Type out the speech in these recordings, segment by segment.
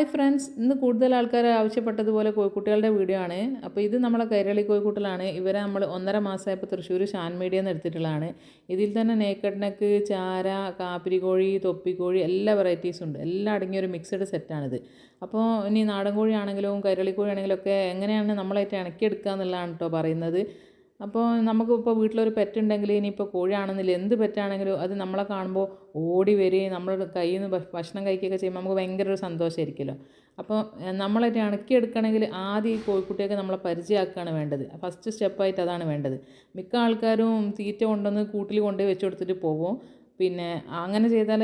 Hi friends ഇന്ന് കൂടുതൽ ആൾക്കാർ ആവശ്യപ്പെട്ടതുപോലെ കോഴിക്കുട്ടികളുടെ വീഡിയോ ആണ്. അപ്പോൾ ഇത് നമ്മളെ കൈരളി കോഴിക്കുട്ടിലാണ്. ഇവരെ നമ്മൾ ഒന്നര മാസമായപ്പോൾ തൃശ്ശൂർ ഷാൻ മീഡിയ എന്ന് എടുത്തിട്ടുള്ളതാണ്. ഇതിൽ തന്നെ നേക്കഡ് നെക്ക് ചാര കാപ്പിരിക്കോഴി തൊപ്പിക്കോഴി എല്ലാ വെറൈറ്റീസും ഉണ്ട്. എല്ലാം അടങ്ങിയ ഒരു മിക്സഡ് സെറ്റാണിത് അപ്പോൾ ഇനി നാടൻ കോഴിയാണെങ്കിലും കൈരളി കോഴിയാണെങ്കിലും ഒക്കെ എങ്ങനെയാണ് നമ്മളായിട്ട് ഇണക്കിയെടുക്കുക എന്നുള്ളതാണ് കേട്ടോ പറയുന്നത്. അപ്പോൾ നമുക്കിപ്പോൾ വീട്ടിലൊരു പെറ്റുണ്ടെങ്കിൽ ഇനിയിപ്പോൾ കോഴിയാണെന്നില്ല എന്ത് പെറ്റാണെങ്കിലും അത് നമ്മളെ കാണുമ്പോൾ ഓടി വരികയും നമ്മൾ കയ്യിൽ നിന്ന് ഭക്ഷണം കഴിക്കുകയൊക്കെ ചെയ്യുമ്പോൾ നമുക്ക് ഭയങ്കര ഒരു സന്തോഷമായിരിക്കുമല്ലോ. അപ്പോൾ നമ്മളെ ഇണക്കി ഇണക്കിയെടുക്കണമെങ്കിൽ ആദ്യം ഈ കോഴിക്കുട്ടിയൊക്കെ നമ്മളെ പരിചയമാക്കുകയാണ് വേണ്ടത്. ഫസ്റ്റ് സ്റ്റെപ്പായിട്ട് അതാണ് വേണ്ടത്. മിക്ക ആൾക്കാരും തീറ്റ കൊണ്ടുവന്ന് കൂട്ടിൽ കൊണ്ടുപോയി വെച്ച് കൊടുത്തിട്ട് പോകും പിന്നെ അങ്ങനെ ചെയ്താൽ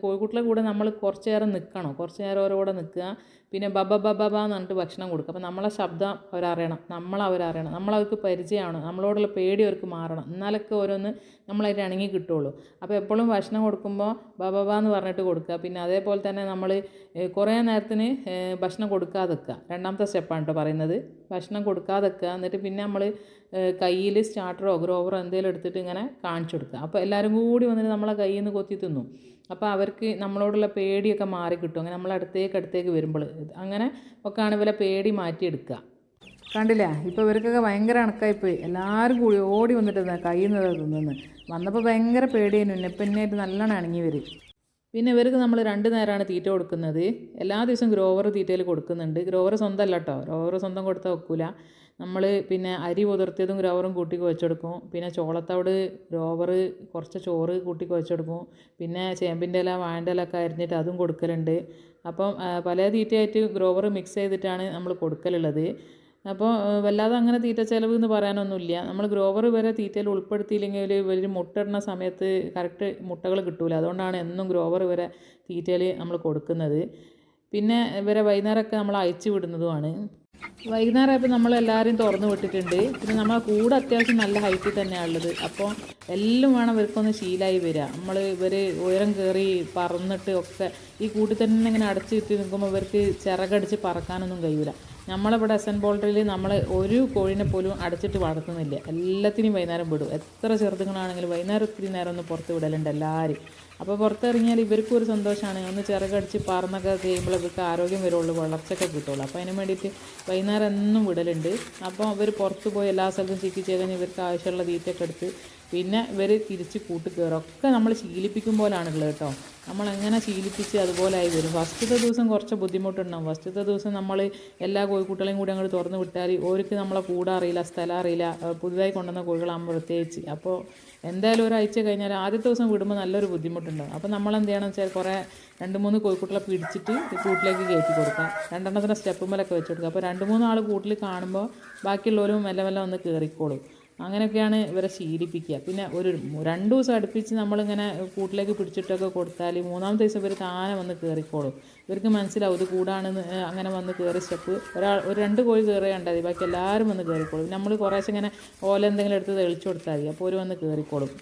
കോഴിക്കുട്ടിലെ കൂടെ നമ്മൾ കുറച്ച് നേരം നിൽക്കണം. കുറച്ച് നേരം ഓരോ കൂടെ നിൽക്കുക. പിന്നെ ബബ ബബ ബ എന്ന് പറഞ്ഞിട്ട് ഭക്ഷണം കൊടുക്കുക അപ്പോൾ നമ്മളെ ശബ്ദം അവരറിയണം. നമ്മളവരറിയണം നമ്മളവർക്ക് പരിചയമാണ്. നമ്മളോടുള്ള പേടി അവർക്ക് മാറണം. എന്നാലൊക്കെ ഓരോന്ന് നമ്മളായിട്ട് ഇണങ്ങി കിട്ടുള്ളൂ അപ്പോൾ എപ്പോഴും ഭക്ഷണം കൊടുക്കുമ്പോൾ ബബ ബ എന്ന് പറഞ്ഞിട്ട് കൊടുക്കുക. പിന്നെ അതേപോലെ തന്നെ നമ്മൾ കുറേ നേരത്തിന് ഭക്ഷണം കൊടുക്കാതെ വെക്കുക രണ്ടാമത്തെ സ്റ്റെപ്പാണ് കേട്ടോ പറയുന്നത്. ഭക്ഷണം കൊടുക്കാതെ വെക്കുക എന്നിട്ട് പിന്നെ നമ്മൾ കയ്യിൽ സ്റ്റാർട്ടറോ ഗ്രോവറോ എന്തെങ്കിലും എടുത്തിട്ട് ഇങ്ങനെ കാണിച്ചു കൊടുക്കുക. അപ്പോൾ എല്ലാവരും കൂടി വന്നിട്ട് നമ്മളെ കയ്യിൽ നിന്ന് കൊത്തി തിന്നും. അപ്പോൾ അവർക്ക് നമ്മളോടുള്ള പേടിയൊക്കെ മാറി കിട്ടും. അങ്ങനെ നമ്മൾ അടുത്തേക്ക് അടുത്തേക്ക് വരുമ്പോൾ. അങ്ങനെ ഒക്കെയാണ് ഇവരെ പേടി മാറ്റിയെടുക്കുക. കണ്ടില്ല? ഇപ്പോൾ ഇവർക്കൊക്കെ ഭയങ്കര അണക്കായിപ്പോയി എല്ലാവരും കൂടി ഓടി വന്നിട്ട് കയ്യിൽ നിന്ന് വന്നപ്പോൾ ഭയങ്കര പേടിയായിരുന്നു. എന്നെ പെണ്ണായിട്ട് നല്ലോണം അണങ്ങി വരും. പിന്നെ ഇവർക്ക് നമ്മൾ രണ്ട് നേരമാണ് തീറ്റ കൊടുക്കുന്നത്. എല്ലാ ദിവസവും ഗ്രോവർ തീറ്റയിൽ കൊടുക്കുന്നുണ്ട്. ഗ്രോവർ സ്വന്തമല്ല കേട്ടോ ഗ്രോവർ സ്വന്തം കൊടുത്താൽ വെക്കൂല. നമ്മൾ പിന്നെ അരി കുതിർത്തിയതും ഗ്രോവറും കൂട്ടി കുഴച്ചെടുക്കും പിന്നെ ചോളത്തോട് ഗ്രോവർ കുറച്ച് ചോറ് കൂട്ടി കുഴച്ചെടുക്കും പിന്നെ ചേമ്പിന്റെ ഇല വാഴന്റെ ഇല അരിഞ്ഞിട്ട് അതും കൊടുക്കലുണ്ട്. അപ്പം പല തീറ്റയായിട്ട് ഗ്രോവർ മിക്സ് ചെയ്തിട്ടാണ് നമ്മൾ കൊടുക്കലുള്ളത്. അപ്പോൾ വല്ലാതെ അങ്ങനെ തീറ്റ ചിലവ് എന്ന് പറയാനൊന്നുമില്ല. നമ്മൾ ഗ്രോവർ വരെ തീറ്റയിൽ ഉൾപ്പെടുത്തിയില്ലെങ്കിൽ ഇവർ മുട്ടയിടുന്ന സമയത്ത് കറക്റ്റ് മുട്ടകൾ കിട്ടൂല. അതുകൊണ്ടാണ് എന്നും ഗ്രോവർ വരെ തീറ്റയിൽ നമ്മൾ കൊടുക്കുന്നത്. പിന്നെ ഇവരെ വൈകുന്നേരമൊക്കെ നമ്മൾ അയച്ചു വിടുന്നതുമാണ്. വൈകുന്നേരമായപ്പോൾ നമ്മൾ എല്ലാവരും തുറന്നു വിട്ടിട്ടുണ്ട്. പിന്നെ നമ്മളെ കൂടെ അത്യാവശ്യം നല്ല ഹൈറ്റിൽ തന്നെയാണ് ഉള്ളത്. അപ്പോൾ എല്ലാം വേണം ഇവർക്കൊന്ന് ശീലമായി വരിക നമ്മൾ ഇവർ ഉയരം കയറി പറന്നിട്ട് ഒക്കെ ഈ കൂട്ടിൽ തന്നെ ഇങ്ങനെ അടച്ചു കിട്ടി നിൽക്കുമ്പോൾ ഇവർക്ക് ചിറകടിച്ച് പറക്കാനൊന്നും കഴിയൂല. നമ്മളിവിടെ എസ് എൻ പോൾട്രിയിൽ നമ്മൾ ഒരു കോഴിനെ പോലും അടച്ചിട്ട് വളർത്തുന്നില്ല. എല്ലാത്തിനും വൈകുന്നേരം വിടും. എത്ര ചെറുതുങ്ങളാണെങ്കിലും വൈകുന്നേരം ഒത്തിരി നേരം ഒന്ന് പുറത്ത് വിടലുണ്ട് എല്ലാവരും. അപ്പോൾ പുറത്തിറങ്ങിയാൽ ഇവർക്കും ഒരു സന്തോഷമാണ്. ഒന്ന് ചിറകടിച്ച് പറന്നൊക്കെ ചെയ്യുമ്പോൾ ഇവർക്ക് ആരോഗ്യം വരുള്ളൂ വളർച്ചയൊക്കെ കിട്ടുള്ളൂ. അപ്പോൾ അതിന് വേണ്ടിയിട്ട് വൈകുന്നേരം എന്നും വിടലുണ്ട്. അപ്പോൾ അവർ പുറത്ത് പോയി എല്ലാ സ്ഥലത്തും ചിക്കി ചെയ്തതിന് ഇവർക്ക് ആവശ്യമുള്ള തീറ്റയൊക്കെ എടുത്ത് പിന്നെ ഇവർ തിരിച്ച് കൂട്ട് കയറും ഒക്കെ നമ്മൾ ശീലിപ്പിക്കും പോലാണുള്ളത് കേട്ടോ. നമ്മൾ എങ്ങനെ ശീലിപ്പിച്ച് അതുപോലെ ആയി വരും. ഫസ്റ്റത്തെ ദിവസം കുറച്ച് ബുദ്ധിമുട്ടുണ്ടാവും. ഫസ്റ്റത്തെ ദിവസം നമ്മൾ എല്ലാ കോഴിക്കുട്ടികളെയും കൂടി അങ്ങോട്ട് തുറന്ന് വിട്ടാൽ ഓർക്ക് നമ്മളെ കൂടെ അറിയില്ല സ്ഥലം അറിയില്ല പുതുതായി കൊണ്ടുവന്ന കോഴികളാകുമ്പോൾ പ്രത്യേകിച്ച്. അപ്പോൾ എന്തായാലും ഒരാഴ്ച കഴിഞ്ഞാൽ ആദ്യത്തെ ദിവസം വിടുമ്പോൾ നല്ലൊരു ബുദ്ധിമുട്ടുണ്ടാവും. അപ്പോൾ നമ്മൾ എന്ത് ചെയ്യണം വെച്ചാൽ കുറേ രണ്ട് മൂന്ന് കോഴിക്കുട്ടികളെ പിടിച്ചിട്ട് കൂട്ടിലേക്ക് കയറ്റി കൊടുക്കുക രണ്ടെണ്ണത്തിന്റെ സ്റ്റെപ്പ് മേലൊക്കെ വെച്ച് കൊടുക്കുക അപ്പോൾ രണ്ട് മൂന്ന് ആൾ കൂട്ടിൽ കാണുമ്പോൾ ബാക്കിയുള്ളവരും മെല്ലെ മെല്ലെ ഒന്ന് കയറിക്കോളും അങ്ങനെയൊക്കെയാണ് ഇവരെ ശീലിപ്പിക്കുക. പിന്നെ ഒരു രണ്ട് ദിവസം അടുപ്പിച്ച് നമ്മളിങ്ങനെ കൂട്ടിലേക്ക് പിടിച്ചിട്ടൊക്കെ കൊടുത്താൽ മൂന്നാമത്തെ ദിവസം ഇവർ താനെ വന്ന് കയറിക്കോളും ഇവർക്ക് മനസ്സിലാവും ഇത് കൂടാണെന്ന് അങ്ങനെ വന്ന് കയറി സ്റ്റെപ്പ്. ഒരാൾ ഒരു രണ്ട് കോഴി കയറിയാൽ ബാക്കി എല്ലാവരും വന്ന് കയറിക്കോളും നമ്മൾ കുറേശ്ശെ ഇങ്ങനെ ഓല എന്തെങ്കിലും എടുത്ത് തെളിച്ചു കൊടുത്താൽ മതി. അപ്പോൾ ഒരു വന്ന് കയറിക്കോളും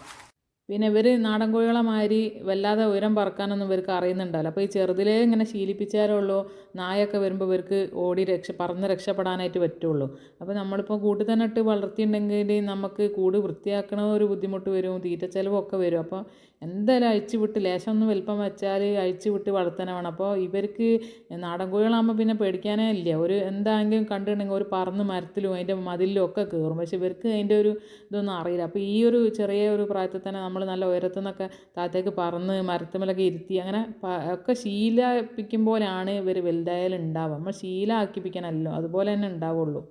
പിന്നെ ഇവർ നാടൻ കോഴികളെ മാതിരി വല്ലാതെ ഉയരം പറക്കാനൊന്നും ഇവർക്ക് അറിയുന്നുണ്ടല്ലോ അപ്പോൾ ഈ ചെറുതിലേ ഇങ്ങനെ ശീലിപ്പിച്ചാലേ ഉള്ളൂ നായൊക്കെ വരുമ്പോൾ ഇവർക്ക് ഓടി രക്ഷ പറന്ന് രക്ഷപ്പെടാനായിട്ട് പറ്റുള്ളൂ. അപ്പോൾ നമ്മളിപ്പോൾ കൂട്ടിൽ തന്നെ ഇട്ട് വളർത്തിയിട്ടുണ്ടെങ്കിൽ നമുക്ക് കൂട് വൃത്തിയാക്കണ ഒരു ബുദ്ധിമുട്ട് വരും ചിലവൊക്കെ വരും. അപ്പോൾ എന്തായാലും അഴിച്ചു വിട്ട് ലേശം ഒന്ന് വലിപ്പം വെച്ചാൽ അഴിച്ചു വിട്ട് വളർത്തനെ വേണം. അപ്പോൾ ഇവർക്ക് നാടൻ കോഴികളാകുമ്പോൾ പിന്നെ പേടിക്കാനേ ഇല്ല. ഒരു എന്താണെങ്കിലും കണ്ടിട്ടുണ്ടെങ്കിൽ ഒരു പറന്ന് മരത്തിലും അതിന്റെ മതിലിലും ഒക്കെ കയറും. പക്ഷെ ഇവർക്ക് അതിന്റെ ഒരു ഇതൊന്നും അറിയില്ല. അപ്പോൾ ഈ ഒരു ചെറിയ ഒരു പ്രായത്തിൽ തന്നെ നമ്മൾ നല്ല ഉയരത്തു നിന്നൊക്കെ താഴത്തേക്ക് പറന്ന് മരത്തുമലൊക്കെ ഇരുത്തി അങ്ങനെ ഒക്കെ ശീലിപ്പിക്കുമ്പോഴാണ് ഇവർ വലുതായാലും ഉണ്ടാവുക നമ്മൾ ശീലാക്കിപ്പിക്കണമല്ലോ അതുപോലെ തന്നെ ഉണ്ടാവുള്ളൂ.